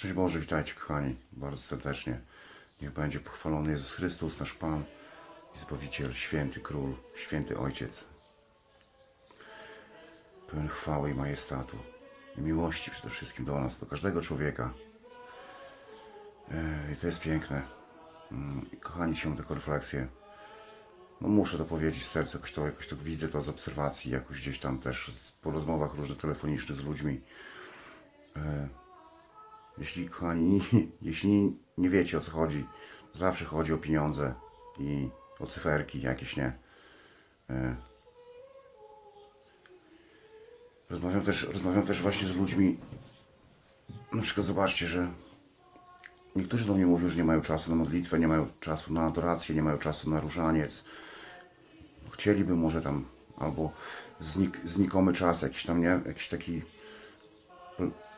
Szczęść Boże, witajcie kochani, bardzo serdecznie. Niech będzie pochwalony Jezus Chrystus, nasz Pan i Zbawiciel, Święty Król, Święty Ojciec. Pełen chwały i majestatu i miłości przede wszystkim do nas, do każdego człowieka. E, I to jest piękne. Mm, Kochani, się taką refleksję. No muszę to powiedzieć z serca, jakoś to, jakoś to widzę to z obserwacji, jakoś gdzieś tam też po rozmowach różnych telefonicznych z ludźmi. Jeśli, kochani, jeśli nie wiecie o co chodzi, zawsze chodzi o pieniądze i o cyferki jakieś, nie? E, Rozmawiam też, rozmawiam też właśnie z ludźmi. Na przykład zobaczcie, że niektórzy do mnie mówią, że nie mają czasu na modlitwę, nie mają czasu na adorację, nie mają czasu na różaniec. Chcieliby może tam albo znik, znikomy czas, jakiś tam, nie? Jakiś taki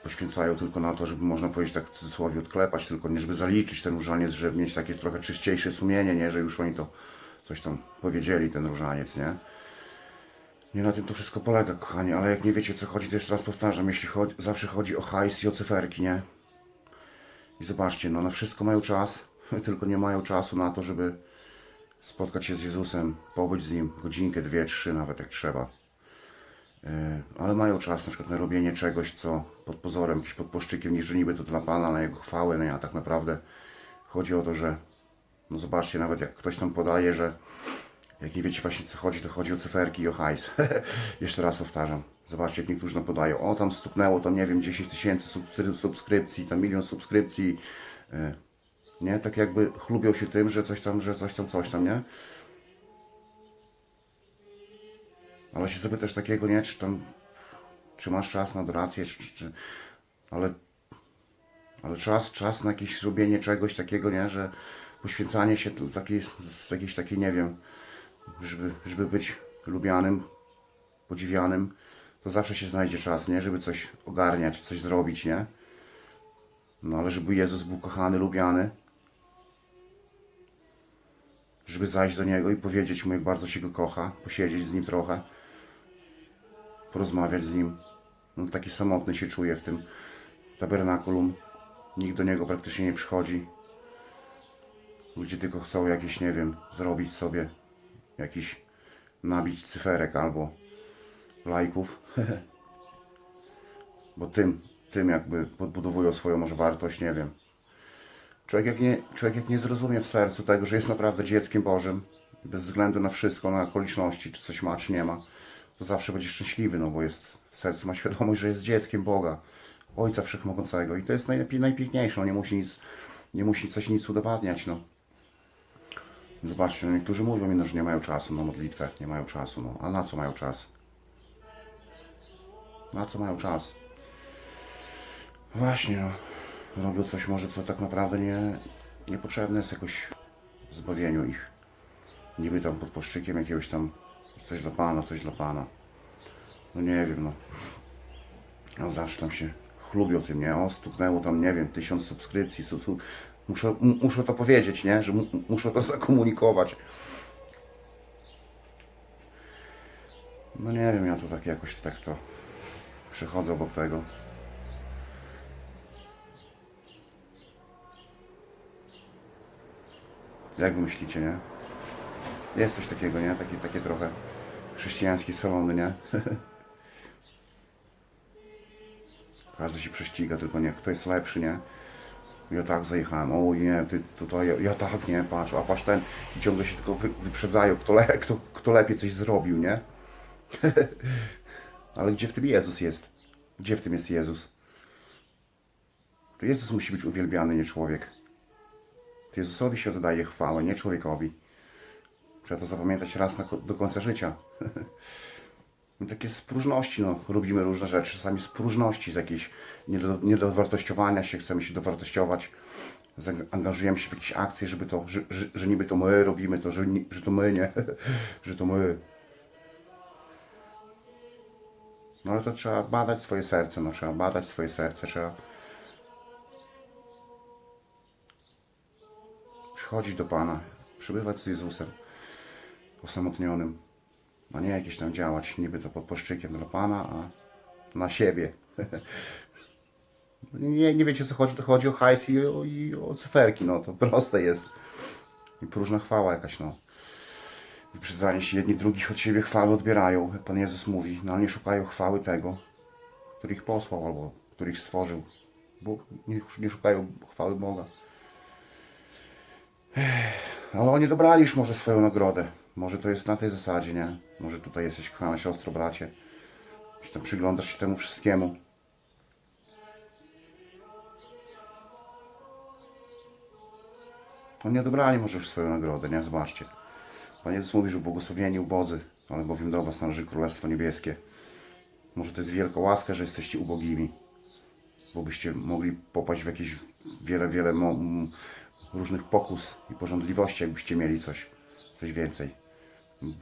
poświęcają tylko na to, żeby można powiedzieć tak w cudzysłowie odklepać, tylko nie żeby zaliczyć ten różaniec, żeby mieć takie trochę czyściejsze sumienie, nie, że już oni to coś tam powiedzieli, ten różaniec, nie. Nie na tym to wszystko polega, kochani, ale jak nie wiecie co chodzi, to jeszcze raz powtarzam, jeśli chodzi, zawsze chodzi o hajs i o cyferki, nie. I zobaczcie, no na wszystko mają czas, tylko nie mają czasu na to, żeby spotkać się z Jezusem, pobyć z Nim godzinkę, dwie, trzy nawet jak trzeba. E, ale mają czas na przykład na robienie czegoś, co pod pozorem, jakimś pod płaszczykiem, niż że niby to dla Pana, na Jego chwałę, no a tak naprawdę chodzi o to, że no zobaczcie, nawet jak ktoś tam podaje, że jak nie wiecie właśnie co chodzi, to chodzi o cyferki i o hajs. Jeszcze raz powtarzam. Zobaczcie, jak niektórzy nam podają, o tam stuknęło to nie wiem 10 tysięcy subskry- subskrypcji, tam milion subskrypcji. E, Nie, tak jakby chlubią się tym, że coś tam, że coś tam, coś tam, nie? Ale się sobie też takiego, nie, czy tam, czy masz czas na adorację, czy, czy ale, ale czas, czas na jakieś robienie czegoś takiego, nie, że poświęcanie się to takie, z jakiejś takiej, nie wiem, żeby, żeby być lubianym, podziwianym, to zawsze się znajdzie czas, nie, żeby coś ogarniać, coś zrobić, nie. No ale żeby Jezus był kochany, lubiany, żeby zajść do Niego i powiedzieć Mu, jak bardzo się Go kocha, posiedzieć z Nim trochę, porozmawiać z Nim. No, taki samotny się czuje w tym tabernakulum. Nikt do Niego praktycznie nie przychodzi. Ludzie tylko chcą jakieś, nie wiem, zrobić sobie jakiś nabić cyferek albo lajków. Bo tym, tym jakby podbudowują swoją może wartość, nie wiem. Człowiek jak, nie, człowiek jak nie zrozumie w sercu tego, że jest naprawdę dzieckiem Bożym, bez względu na wszystko, na okoliczności, czy coś ma, czy nie ma, to zawsze będzie szczęśliwy, no bo jest w sercu ma świadomość, że jest dzieckiem Boga, Ojca Wszechmogącego i to jest najlepiej, najpiękniejsze, on nie musi nic, nie musi coś nic udowadniać, no. Zobaczcie, no niektórzy mówią mi, no, że nie mają czasu na modlitwę, nie mają czasu, no. A na co mają czas? Na co mają czas? Właśnie, no. Robią coś może, co tak naprawdę nie, niepotrzebne jest jakoś zbawieniu ich. Niby tam pod płaszczykiem jakiegoś tam coś dla Pana, coś dla Pana. No nie wiem, no. A zawsze tam się chlubią tym, nie? O, stuknęło tam, nie wiem, tysiąc subskrypcji. Su, su. Muszę, muszę to powiedzieć, nie? Że mu, muszę to zakomunikować. No nie wiem, ja to tak jakoś tak to przechodzę obok tego. Jak wy myślicie, nie? Jest coś takiego, nie? Takie, takie trochę chrześcijańskie salony, nie? Każdy się prześciga, tylko nie, kto jest lepszy, nie? Ja tak zajechałem, o nie, ty tutaj, ja, ja tak, nie, patrz, a patrz ten, i ciągle się tylko wy, wyprzedzają, kto, le, kto, kto lepiej coś zrobił, nie? Ale gdzie w tym Jezus jest? Gdzie w tym jest Jezus? To Jezus musi być uwielbiany, nie człowiek. To Jezusowi się oddaje chwałę, nie człowiekowi. Trzeba to zapamiętać raz na, do końca życia. My takie z próżności, no, robimy różne rzeczy, czasami z próżności, z jakiejś niedo- niedowartościowania się, chcemy się dowartościować, zaangażujemy się w jakieś akcje, żeby to, że, że, że niby to my robimy to, że, że to my, nie, że to my. No ale to trzeba badać swoje serce, no trzeba badać swoje serce, trzeba przychodzić do Pana, przybywać z Jezusem osamotnionym, a nie jakieś tam działać niby to pod płaszczykiem dla Pana, a na siebie. Nie, nie wiecie co chodzi, to chodzi o hajs i o, i o cyferki, no to proste jest. I próżna chwała jakaś, no. Wyprzedzanie się jedni drugich od siebie chwały odbierają, jak Pan Jezus mówi, no nie szukają chwały tego, który ich posłał albo który ich stworzył. Bo nie, nie szukają chwały Boga. Ale oni dobrali już może swoją nagrodę. Może to jest na tej zasadzie, nie? Może tutaj jesteś kochana siostro, bracie. Gdzieś tam przyglądasz się temu wszystkiemu. Oni odebrali może już swoją nagrodę, nie? Zobaczcie. Pan Jezus mówi, że błogosławieni ubodzy, ale bowiem do was należy Królestwo Niebieskie. Może to jest wielka łaska, że jesteście ubogimi, bo byście mogli popaść w jakieś wiele, wiele różnych pokus i porządliwości, jakbyście mieli coś, coś więcej.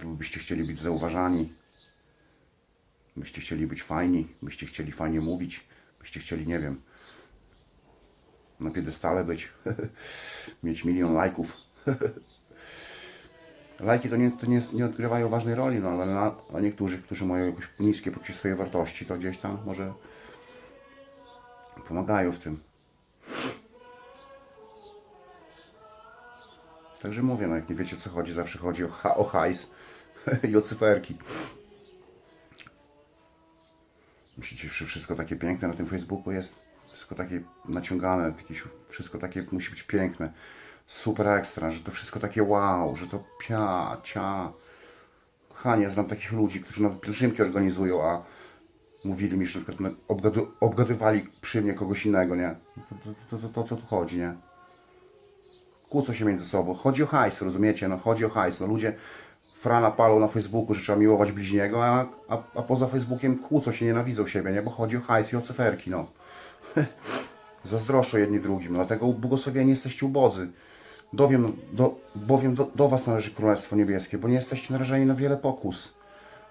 Byście chcieli być zauważani, byście chcieli być fajni, byście chcieli fajnie mówić, byście chcieli, nie wiem, na piedestale być, mieć milion lajków. Lajki to, nie, to nie, nie odgrywają ważnej roli, no ale na, a niektórzy, którzy mają jakoś niskie poczucie swojej wartości, to gdzieś tam może pomagają w tym. Także mówię, no jak nie wiecie co chodzi, zawsze chodzi o, ha, o hajs i o cyferki. Myślicie, wszystko takie piękne na tym Facebooku jest? Wszystko takie naciągane, jakieś, wszystko takie musi być piękne. Super ekstra, że to wszystko takie wow, że to pia, cia. Kochanie, znam takich ludzi, którzy nawet pielgrzymki organizują, a mówili mi, że na przykład obgadywali przy mnie kogoś innego, nie? To, to, to, to, to co tu chodzi, nie? Kłócą się między sobą. Chodzi o hajs, rozumiecie? No chodzi o hajs. No ludzie frana palą na Facebooku, że trzeba miłować bliźniego, a, a, a poza Facebookiem kłócą się, nienawidzą siebie, nie? Bo chodzi o hajs i o cyferki, no. Zazdroszczą jedni drugim, dlatego błogosławieni jesteście ubodzy. Dowiem, do, bowiem do, do was należy Królestwo Niebieskie, bo nie jesteście narażeni na wiele pokus,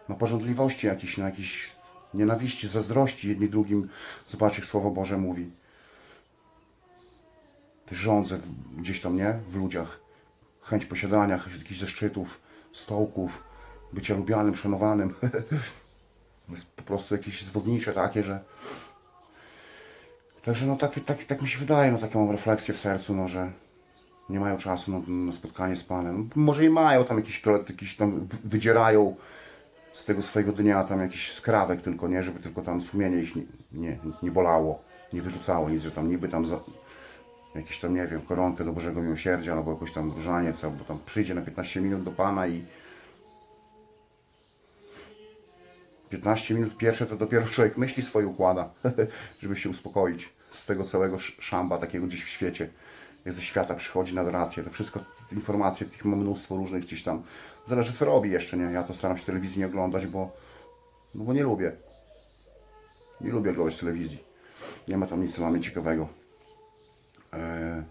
na porządliwości jakieś, na jakieś nienawiści, zazdrości jedni drugim. Zobaczcie, Słowo Boże mówi. Te żądze w- gdzieś tam, nie? W ludziach. Chęć posiadania, jakichś zaszczytów, stołków, bycia lubianym, szanowanym. Jest po prostu jakieś zwodnicze takie, że Także no tak, tak, tak mi się wydaje, no taką mam refleksję w sercu, no że nie mają czasu na, na spotkanie z Panem. Może i mają tam jakiś, jakiś tam wydzierają z tego swojego dnia tam jakiś skrawek tylko, nie? Żeby tylko tam sumienie ich nie, nie, nie bolało, nie wyrzucało nic, że tam niby tam za, jakieś tam, nie wiem, koronkę do Bożego Miłosierdzia albo jakoś tam różaniec, albo tam przyjdzie na 15 minut do Pana i 15 minut pierwsze to dopiero człowiek myśli swoje układa, żeby się uspokoić z tego całego sz- szamba takiego gdzieś w świecie. Jak ze świata przychodzi na rację, to wszystko, informacje, tych ma mnóstwo różnych gdzieś tam. Zależy co robi jeszcze, nie? Ja to staram się telewizji nie oglądać, bo, no bo nie lubię. Nie lubię oglądać telewizji. Nie ma tam nic dla mnie ciekawego. Eee,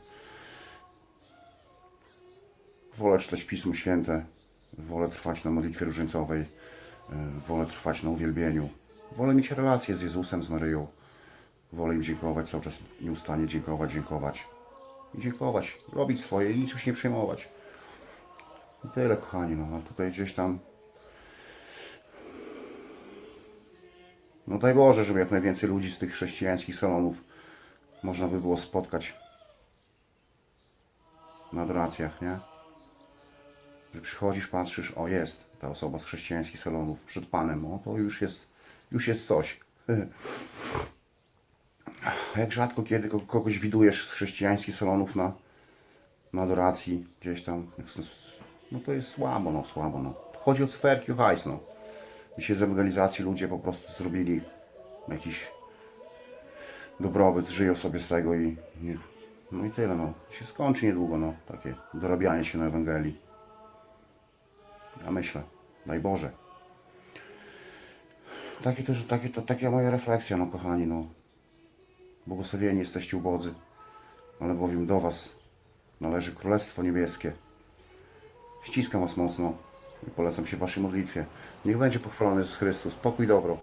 wolę czytać Pismo Święte, wolę trwać na modlitwie różańcowej, e, wolę trwać na uwielbieniu, wolę mieć relacje z Jezusem, z Maryją, wolę im dziękować, cały czas nieustannie dziękować, dziękować. I dziękować, robić swoje i niczym się nie przejmować. I tyle, kochani, no, a tutaj gdzieś tam no daj Boże, żeby jak najwięcej ludzi z tych chrześcijańskich salonów można by było spotkać na adoracjach, nie? że przychodzisz, patrzysz, o jest ta osoba z chrześcijańskich salonów przed Panem, o to już jest, już jest coś. Jak rzadko kiedy ko- kogoś widujesz z chrześcijańskich salonów na, na adoracji gdzieś tam, no to jest słabo, no słabo, no. Chodzi o cyferki, o hajs, no. Dzisiaj z ewangelizacji ludzie po prostu zrobili jakiś dobrobyt, żyją sobie z tego i nie, no i tyle, no. Się skończy niedługo, no, takie dorabianie się na Ewangelii. Ja myślę, daj Boże. Takie też, takie, to, taka moja refleksja, no kochani, no. Błogosławieni jesteście ubodzy, ale bowiem do Was należy Królestwo Niebieskie. Ściskam Was mocno i polecam się Waszej modlitwie. Niech będzie pochwalony Jezus Chrystus. Pokój dobro.